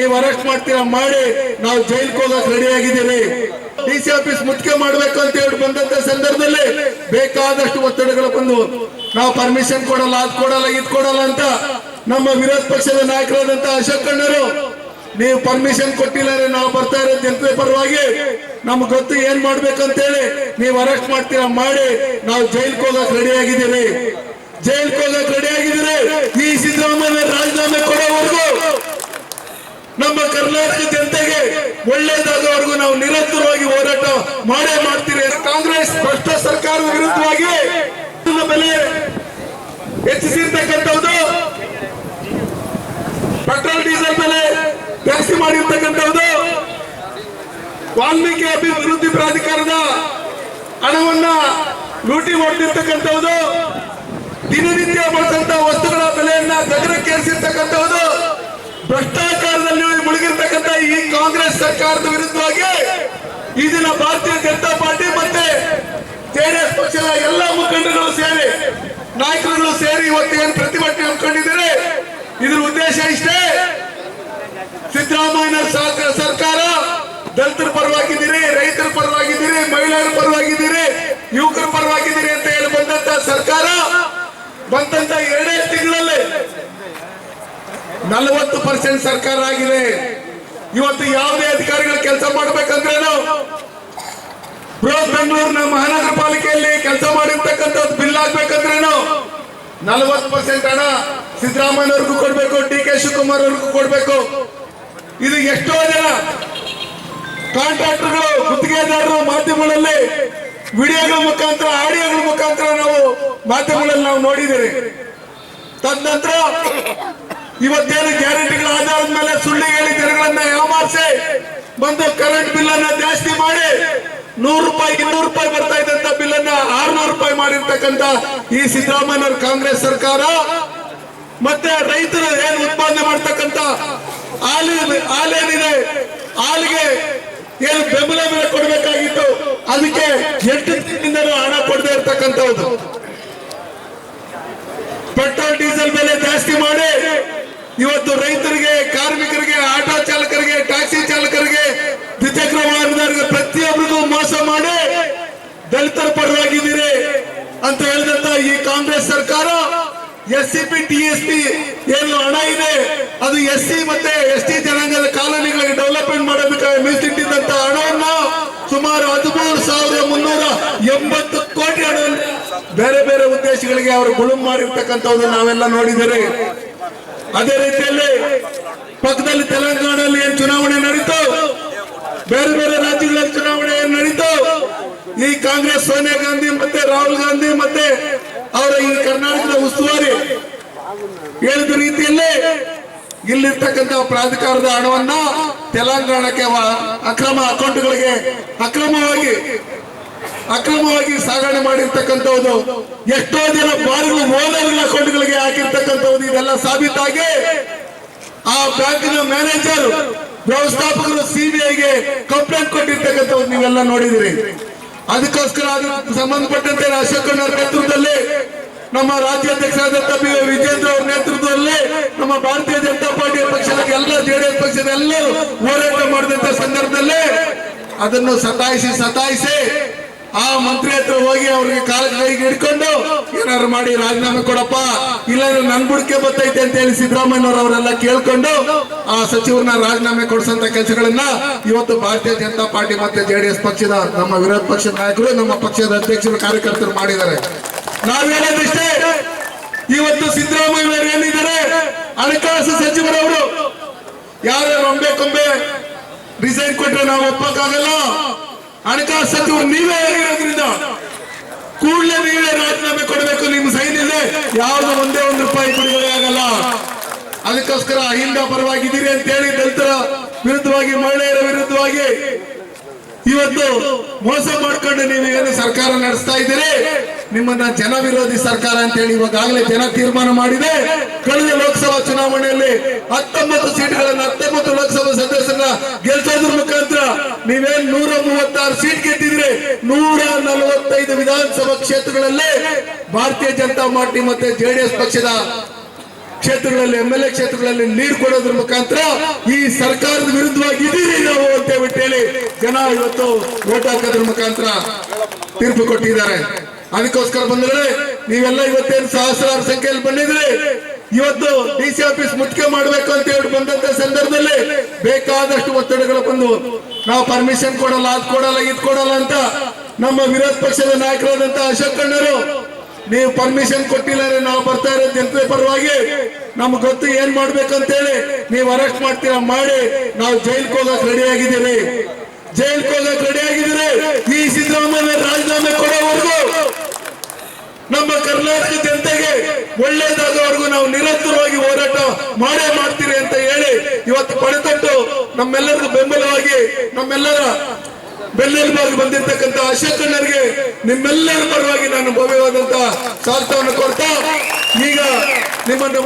ನೀವು ಅರೆಸ್ಟ್ ಮಾಡ್ತೀರಾ, ಮಾಡಿ. ನಾವು ಜೈಲ್ ಹೋಗಕ್ ರೆಡಿ ಆಗಿದ್ದೀವಿ. ಡಿ ಸಿ ಆಫೀಸ್ ಮುಟ್ಕೆ ಮಾಡ್ಬೇಕು ಅಂತ ಹೇಳಿ ಬಂದಂತ ಸಂದರ್ಭದಲ್ಲಿ ಬೇಕಾದಷ್ಟು ಒತ್ತಡಗಳು ಬಂದು, ನಾವು ಪರ್ಮಿಷನ್ ಕೊಡಲ್ಲ, ಅದ್ ಕೊಡಲ್ಲ, ಇದ್ ಕೊಡಲ್ಲ ಅಂತ ನಮ್ಮ ವಿರೋಧ ಪಕ್ಷದ ನಾಯಕರಾದಂತ ಅಶೋಕ್ ಕಣ್ಣರು ನೀವು ಪರ್ಮಿಷನ್ ಕೊಟ್ಟಿಲ್ಲ ನಾವು ಬರ್ತಾ ಇರೋ ಜನತೆ ಪರವಾಗಿ ನಮ್ಗೆ ಗೊತ್ತು ಏನ್ ಮಾಡ್ಬೇಕಂತ ಹೇಳಿ ನೀವು ಅರೆಸ್ಟ್ ಮಾಡ್ತೀರಾ, ಮಾಡಿ. ನಾವು ಜೈಲ್ ಹೋಗಕ್ ರೆಡಿ ಆಗಿದ್ದೀವಿ. ಜೈಲ್ಗೆ ಹೋಗಕ್ ರೆಡಿ ಆಗಿದ್ದೀರಿ. ಈ ಸಿದ್ದರಾಮಯ್ಯ ರಾಜೀನಾಮೆ ಕೊಡೋವರೆಗೂ ನಮ್ಮ ಕರ್ನಾಟಕ ಜನತೆಗೆ ಒಳ್ಳೇದಾಗುವವರೆಗೂ ನಾವು ನಿರಂತರವಾಗಿ ಹೋರಾಟ ಮಾಡೇ ಮಾಡ್ತೀರಿ ಕಾಂಗ್ರೆಸ್ ಭ್ರಷ್ಟ ಸರ್ಕಾರ ವಿರುದ್ಧವಾಗಿ ಬೆಲೆ ಹೆಚ್ಚಿಸಿರ್ತಕ್ಕಂಥದ್ದು. ಪೆಟ್ರೋಲ್, ಡೀಸೆಲ್ ಬೆಲೆ ಜಾಸ್ತಿ ಮಾಡಿರ್ತಕ್ಕಂಥದ್ದು. ವಾಲ್ಮೀಕಿ ಅಭಿವೃದ್ಧಿ ಪ್ರಾಧಿಕಾರದ ಹಣವನ್ನ ಲೂಟಿ ಮಾಡಿರ್ತಕ್ಕಂಥದ್ದು ದಿನನಿತ್ಯ ಬಳಸಂತ ವಸ್ತುಗಳ ಬೆಲೆಯನ್ನ ಗಗನಕ್ಕೆ ಭ್ರಷ್ಟಾಚಾರ ಈ ಕಾಂಗ್ರೆಸ್ ಸರ್ಕಾರದ ವಿರುದ್ಧವಾಗಿ ಈ ದಿನ ಭಾರತೀಯ ಜನತಾ ಪಾರ್ಟಿ ಮತ್ತೆ ಜೆಡಿಎಸ್ ಪಕ್ಷದ ಎಲ್ಲ ಮುಖಂಡರು ಸೇರಿ, ನಾಯಕರುಗಳು ಸೇರಿ ಇವತ್ತು ಏನು ಪ್ರತಿಭಟನೆ ಹಮ್ಮಿಕೊಂಡಿದ್ದಾರೆ? ಇದ್ರ ಉದ್ದೇಶ ಇಷ್ಟೇ ಸಿದ್ದರಾಮಯ್ಯ ಸರ್ಕ- ಸರ್ಕಾರ, ದಲಿತರ ಪರವಾಗಿದ್ದೀರಿ, ರೈತರ ಪರವಾಗಿದ್ದೀರಿ, ಮಹಿಳೆಯರ ಪರವಾಗಿದ್ದೀರಿ, ಯುವಕರ ಪರವಾಗಿದ್ದೀರಿ ಅಂತ ಹೇಳಿ ಬಂದಂತ ಸರ್ಕಾರ ಬಂದಂತ ಎರಡೇ ತಿಂಗಳಲ್ಲಿ ನಲವತ್ತು ಪರ್ಸೆಂಟ್ ಸರ್ಕಾರ ಆಗಿದೆ. ಇವತ್ತು ಯಾವುದೇ ಅಧಿಕಾರಿಗಳು ಕೆಲಸ ಮಾಡ್ಬೇಕಂದ್ರೇನು? ಬೃಹತ್ ಬೆಂಗಳೂರಿನ ಮಹಾನಗರ ಪಾಲಿಕೆಯಲ್ಲಿ ಕೆಲಸ ಮಾಡಿರ್ತಕ್ಕಂಥದ್ದು ಬಿಲ್ ಆಗ್ಬೇಕಂದ್ರೇನು? ನಲವತ್ತು ಪರ್ಸೆಂಟ್ ಹಣ ಸಿದ್ದರಾಮಯ್ಯವ್ರಿಗೂ ಕೊಡ್ಬೇಕು ಡಿ ಕೆ ಶಿವಕುಮಾರ್ ಅವ್ರಿಗೂ ಕೊಡ್ಬೇಕು. ಇದು ಎಷ್ಟೋ ಜನ ಕಾಂಟ್ರಾಕ್ಟರ್ಗಳು, ಗುತ್ತಿಗೆದಾರರು ಮಾಧ್ಯಮಗಳಲ್ಲಿ ವಿಡಿಯೋಗಳ ಮುಖಾಂತರ, ಆಡಿಯೋಗಳ ಮುಖಾಂತರ ನಾವು ಮಾಧ್ಯಮಗಳಲ್ಲಿ ನಾವು ನೋಡಿದ್ದೀರಿ ತದನಂತರ ಇವತ್ತೇನು ಗ್ಯಾರಂಟಿಗಳ ಆಧಾರದ ಮೇಲೆ ಸುಳ್ಳು ಹೇಳಿ ಜನಗಳನ್ನ ಯಾಮಾರಿಸಿ ಬಂದು ಕರೆಂಟ್ ಬಿಲ್ ಅನ್ನ ಜಾಸ್ತಿ ಮಾಡಿ ನೂರು ರೂಪಾಯಿ, ಇನ್ನೂರು ರೂಪಾಯಿ ಬರ್ತಾ ಇದ್ದಂತ ಬಿಲ್ ಅನ್ನ ಆರ್ನೂರು ರೂಪಾಯಿ ಮಾಡಿರ್ತಕ್ಕಂತ ಈ ಸಿದ್ದರಾಮಯ್ಯ ಕಾಂಗ್ರೆಸ್ ಸರ್ಕಾರ. ಮತ್ತೆ ರೈತರು ಏನು ಉತ್ಪಾದನೆ ಮಾಡ್ತಕ್ಕಂತ ಹಾಲು, ಹಾಲೇನಿದೆ, ಹಾಲಿಗೆ ಏನು ಬೆಂಬಲ ಬೆಲೆ ಕೊಡಬೇಕಾಗಿತ್ತು, ಅದಕ್ಕೆ ಎಂಟು ತಿಂಗಳಿಂದಲೂ ಹಣ ಕೊಡದೆ ಇರ್ತಕ್ಕಂಥದ್ದು ಪೆಟ್ರೋಲ್, ಡೀಸೆಲ್ ಬೆಲೆ ಜಾಸ್ತಿ ಮಾಡಿ ಇವತ್ತು ರೈತರಿಗೆ, ಕಾರ್ಮಿಕರಿಗೆ, ಆಟೋ ಚಾಲಕರಿಗೆ, ಟ್ಯಾಕ್ಸಿ ಚಾಲಕರಿಗೆ ದ್ವಿಚಕ್ರ ವಾಹನದಾರರಿಗೆ ಪ್ರತಿಯೊಬ್ಬರಿಗೂ ಮೋಸ ಮಾಡಿ ದಲಿತರ ಪರವಾಗಿದ್ದೀರಿ ಅಂತ ಹೇಳಿದಂತ ಈ ಕಾಂಗ್ರೆಸ್ ಸರ್ಕಾರ, S C P, T S P ಏನು ಹಣ ಇದೆ, ಅದು ಎಸ್ ಸಿ ಮತ್ತೆ ಎಸ್ ಟಿ ಜನಾಂಗದ ಕಾಲೋನಿಗಳಿಗೆ ಡೆವಲಪ್ಮೆಂಟ್ ಮಾಡಬೇಕಾಗಿ ಮೀಸಲಿಟ್ಟಿದ್ದಂತ ಹಣವನ್ನು ಸುಮಾರು ಹದಿಮೂರು ಸಾವಿರದ ಮುನ್ನೂರ ಎಂಬತ್ತು ಕೋಟಿ ಹಣ ಬೇರೆ ಬೇರೆ ಉದ್ದೇಶಗಳಿಗೆ ಅವರು ಗುಳುಂ ಮಾಡಿರ್ತಕ್ಕಂಥದ್ದು ನಾವೆಲ್ಲ ನೋಡಿದ್ದೇವೆ. ಅದೇ ರೀತಿಯಲ್ಲಿ ಪಕ್ಕದಲ್ಲಿ ತೆಲಂಗಾಣದಲ್ಲಿ ಏನ್ ಚುನಾವಣೆ ನಡೀತು? ಬೇರೆ ಬೇರೆ ರಾಜ್ಯಗಳಲ್ಲಿ ಚುನಾವಣೆ ಏನ್ ನಡೀತು? ಈ ಕಾಂಗ್ರೆಸ್, ಸೋನಿಯಾ ಗಾಂಧಿ ಮತ್ತೆ ರಾಹುಲ್ ಗಾಂಧಿ ಮತ್ತೆ ಅವರ ಈ ಕರ್ನಾಟಕದ ಉಸ್ತುವಾರಿ ಹೇಳಿದ ರೀತಿಯಲ್ಲಿ ಇಲ್ಲಿರ್ತಕ್ಕಂಥ ಪ್ರಾಧಿಕಾರದ ಹಣವನ್ನ ತೆಲಂಗಾಣಕ್ಕೆ ಅಕ್ರಮ ಅಕೌಂಟ್ಗಳಿಗೆ ಅಕ್ರಮವಾಗಿ ಅಕ್ರಮವಾಗಿ ಸಾಗಣೆ ಮಾಡಿರ್ತಕ್ಕಂಥದ್ದು ಎಷ್ಟೋ ಜನ ಬಾರ್ಗಳು ಓನರ್ಗಳ ಅಕೌಂಟ್ಗಳಿಗೆ ಹಾಕಿರ್ತಕ್ಕಂಥದ್ದು ಇದೆಲ್ಲ ಸಾಬೀತಾಗಿ ಆ ಬ್ಯಾಂಕಿನ ಮ್ಯಾನೇಜರ್, ವ್ಯವಸ್ಥಾಪಕರು, ಸಿಬಿಐಗೆ ಕಂಪ್ಲೇಂಟ್ ಕೊಟ್ಟಿರ್ತಕ್ಕಂಥದ್ದು ನೀವೆಲ್ಲ ನೋಡಿದಿರಿ. ಅದಕ್ಕೋಸ್ಕರ ಅದಕ್ಕೆ ಸಂಬಂಧಪಟ್ಟಂತೆ ಅಶೋಕ್ ನೇತೃತ್ವದಲ್ಲಿ, ನಮ್ಮ ರಾಜ್ಯಾಧ್ಯಕ್ಷರಾದಂತ ಬಿ ವಿಜೇಂದ್ರ ಅವರ ನೇತೃತ್ವದಲ್ಲಿ ನಮ್ಮ ಭಾರತೀಯ ಜನತಾ ಪಾರ್ಟಿಯ ಪಕ್ಷದ ಎಲ್ಲ ಜೆಡಿಎಸ್ ಪಕ್ಷದ ಎಲ್ಲರೂ ಹೋರಾಟ ಮಾಡಿದಂತ ಸಂದರ್ಭದಲ್ಲಿ ಅದನ್ನು ಸತಾಯಿಸಿ ಸತಾಯಿಸಿ ಆ ಮಂತ್ರಿ ಹತ್ರ ಹೋಗಿ ಅವ್ರಿಗೆ ಕಾಲ ಕೈಗೆ ಹಿಡ್ಕೊಂಡು, ಏನಾದ್ರು ಮಾಡಿ ರಾಜೀನಾಮೆ ಕೊಡಪ್ಪ, ಇಲ್ಲಾಂದ್ರೆ ನನ್ ಬುಡಕೆ ಬರ್ತೈತೆ ಅಂತ ಹೇಳಿ ಸಿದ್ದರಾಮಯ್ಯನವರು ಅವರೆಲ್ಲ ಕೇಳ್ಕೊಂಡು, ಆ ಸಚಿವರನ್ನ ರಾಜೀನಾಮೆ ಕೊಡಿಸಂತ ಕೆಲಸಗಳನ್ನ ಇವತ್ತು ಭಾರತೀಯ ಜನತಾ ಪಾರ್ಟಿ ಮತ್ತೆ ಜೆಡಿಎಸ್ ಪಕ್ಷದ, ನಮ್ಮ ವಿರೋಧ ಪಕ್ಷದ ನಾಯಕರು, ನಮ್ಮ ಪಕ್ಷದ ಅಧ್ಯಕ್ಷರು, ಕಾರ್ಯಕರ್ತರು ಮಾಡಿದ್ದಾರೆ. ನಾವೇನಾದಷ್ಟೇ ಇವತ್ತು ಸಿದ್ದರಾಮಯ್ಯವರು ಏನಿದ್ದಾರೆ, ಹಣಕಾಸು ಸಚಿವರವರು, ಯಾರ್ಯಾರು ಒಂಬೆ ಕೊಂಬೆ ರಿಸೈನ್ ಕೊಟ್ರೆ ನಾವು ಒಪ್ಪಕ್ಕಾಗಲ್ಲ. ಹಣಕಾಸು ಸಚಿವರು ನೀವೇ ಹೇಳಿರೋದ್ರಿಂದ ಕೂಡಲೇ ನೀವೇ ರಾಜೀನಾಮೆ ಕೊಡಬೇಕು, ನಿಮ್ಮ ಸೈನ್ ಯಾವ್ದು ಒಂದೇ ಒಂದು ರೂಪಾಯಿ ಬಿಡುಗಡೆ ಆಗಲ್ಲ. ಅದಕ್ಕೋಸ್ಕರ ಅಹಿಂದ ಪರವಾಗಿದ್ದೀರಿ ಅಂತ ಹೇಳಿ ದಲಿತರ ವಿರುದ್ಧವಾಗಿ, ಮಹಿಳೆಯರ ವಿರುದ್ಧವಾಗಿ ಇವತ್ತು ಮೋಸ ಮಾಡ್ಕೊಂಡು ನೀವು ಏನು ಸರ್ಕಾರ ನಡೆಸ್ತಾ ಇದ್ದೀರಿ. ನಿಮ್ಮನ್ನ ಜನ ವಿರೋಧಿ ಸರ್ಕಾರ ಅಂತ ಹೇಳಿ ಇವಾಗಲೇ ಜನ ತೀರ್ಮಾನ ಮಾಡಿದೆ. ಕಳೆದ ಲೋಕಸಭಾ ಚುನಾವಣೆಯಲ್ಲಿ ಹತ್ತೊಂಬತ್ತು ಸೀಟ್ಗಳನ್ನ ಹತ್ತೊಂಬತ್ತು ಲೋಕಸಭಾ ಸದಸ್ಯರನ್ನ ಗೆಲ್ಸೋದ್ರ ಮುಖಾಂತರ ನೀವೇನ್ ನೂರ ಮೂವತ್ತಾರು ಸೀಟ್ ಗೆದ್ದಿದ್ರೆ ನೂರ ನಲವತ್ತೈದು ವಿಧಾನಸಭಾ ಕ್ಷೇತ್ರಗಳಲ್ಲಿ ಭಾರತೀಯ ಜನತಾ ಪಾರ್ಟಿ ಮತ್ತೆ ಜೆಡಿಎಸ್ ಪಕ್ಷದ ಕ್ಷೇತ್ರಗಳಲ್ಲಿ ಎಂ ಎಲ್ ಎ ಕ್ಷೇತ್ರಗಳಲ್ಲಿ ನೀರು ಕೊಡೋದ್ರ ಮುಖಾಂತರ ಈ ಸರ್ಕಾರದ ವಿರುದ್ಧವಾಗಿ ಇದೀರಿ ನಾವು ಅಂತ ಹೇಳಿ ಜನ ಇವತ್ತು ಓಟ್ ಹಾಕೋದ್ರ ಮುಖಾಂತರ ತೀರ್ಪು ಕೊಟ್ಟಿದ್ದಾರೆ. ಅದಕ್ಕೋಸ್ಕರ ಬಂದ್ರೆ ನೀವೆಲ್ಲ ಇವತ್ತೇನು ಸಹಸ್ರಾರು ಸಂಖ್ಯೆಯಲ್ಲಿ ಬಂದಿದ್ರಿ? ಇವತ್ತು ಡಿ ಸಿ ಆಫೀಸ್ ಮುಟ್ಕೆ ಮಾಡಬೇಕು ಅಂತ ಹೇಳಿ ಬಂದಂತ ಸಂದರ್ಭದಲ್ಲಿ ಬೇಕಾದಷ್ಟು ಒತ್ತಡಗಳು ಬಂದು, ನಾವು ಪರ್ಮಿಷನ್ ಕೊಡಲ್ಲ, ಅದ್ ಕೊಡಲ್ಲ, ಇದ್ ಕೊಡಲ್ಲ ಅಂತ ನಮ್ಮ ವಿರೋಧ ಪಕ್ಷದ ನಾಯಕರಾದಂತ ಅಶೋಕ್ ಕಣ್ಣರು, ನೀವು ಪರ್ಮಿಷನ್ ಕೊಟ್ಟಿಲ್ಲ ನಾವು ಬರ್ತಾ ಇರೋ ಜನತೆ ಪರವಾಗಿ, ನಮ್ಗೆ ಗೊತ್ತು ಏನ್ ಮಾಡ್ಬೇಕಂತ ಹೇಳಿ ನೀವು ಅರೆಸ್ಟ್ ಮಾಡ್ತೀರಾ, ಮಾಡಿ, ನಾವು ಜೈಲ್ಗೆ ಹೋಗಕ್ ರೆಡಿ ಆಗಿದ್ದೀರಿ. ಜೈಲ್ಗೆ ಹೋಗಕ್ ರೆಡಿ ಆಗಿದ್ದೀರಿ ಈ ಸಿದ್ದರಾಮಯ್ಯ ರಾಜೀನಾಮೆ ಕೊಡೋವರೆಗೂ ನಮ್ಮ ಕರ್ನಾಟಕ ಜನತೆಗೆ ಒಳ್ಳೇದಾಗೋವರೆಗೂ ನಾವು ನಿರಂತರವಾಗಿ ಹೋರಾಟ ಮಾಡೇ ಮಾಡ್ತೀರಿ ಅಂತ ಹೇಳಿ ಇವತ್ತು ಪಡೆತಟ್ಟು ನಮ್ಮೆಲ್ಲರಿಗೂ ಬೆಂಬಲವಾಗಿ ನಮ್ಮೆಲ್ಲರ ಬೆನ್ನೆಲುಬಾಗಿ ಬಂದಿರತಕ್ಕಂತ ಅಶೋಕಣ್ಣರಿಗೆ ನಿಮ್ಮೆಲ್ಲರ ಪರವಾಗಿ ನಾನು ಭವ್ಯವಾದಂತಹ ಸ್ವಾಗತವನ್ನು ಕೊಡ್ತಾ ಈಗ ನಿಮ್ಮನ್ನು